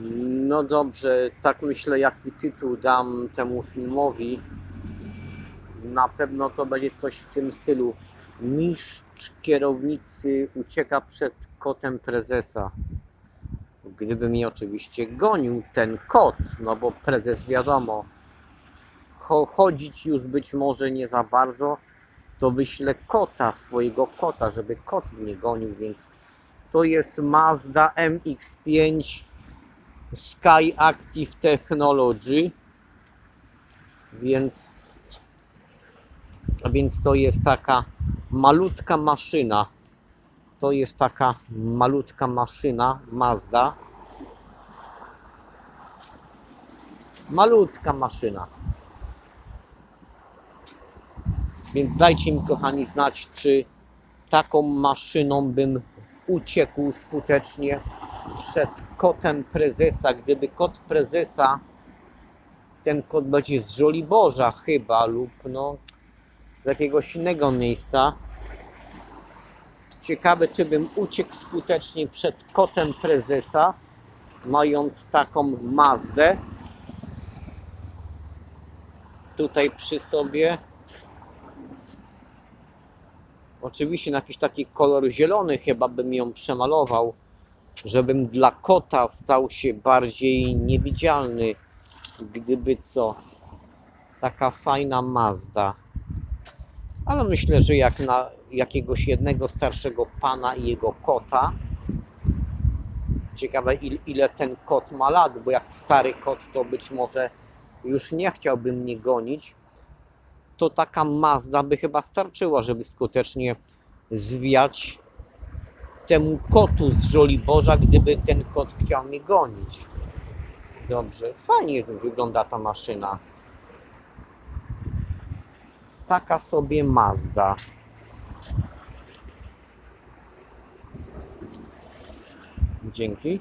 No dobrze, tak myślę, jaki tytuł dam temu filmowi. Na pewno to będzie coś w tym stylu. Mistrz kierownicy ucieka przed kotem prezesa. Gdyby mnie oczywiście gonił ten kot, no bo prezes wiadomo, cho- chodzić już być może nie za bardzo, to wyślę kota, swojego kota, żeby kot mnie gonił, więc to jest Mazda MX-5 Sky Active Technology, więc, więc to jest taka malutka maszyna. To jest taka malutka maszyna Mazda. Malutka maszyna. Więc dajcie mi, kochani, znać, czy taką maszyną bym uciekł skutecznie przed kotem prezesa. Gdyby kot prezesa, ten kot będzie z Żoliborza chyba, lub no z jakiegoś innego miejsca. Ciekawe, czy bym uciekł skutecznie przed kotem prezesa, mając taką Mazdę. Tutaj przy sobie. Oczywiście na jakiś taki kolor zielony chyba bym ją przemalował, żebym dla kota stał się bardziej niewidzialny. Gdyby co, taka fajna Mazda. Ale myślę, że jak na jakiegoś jednego starszego pana i jego kota, ciekawe ile, ile ten kot ma lat, bo jak stary kot to być może już nie chciałby mnie gonić, to taka Mazda by chyba starczyła, żeby skutecznie zwiać temu kotu z Żoliborza, gdyby ten kot chciał mnie gonić. Dobrze, fajnie wygląda ta maszyna. Taka sobie Mazda. Dzięki.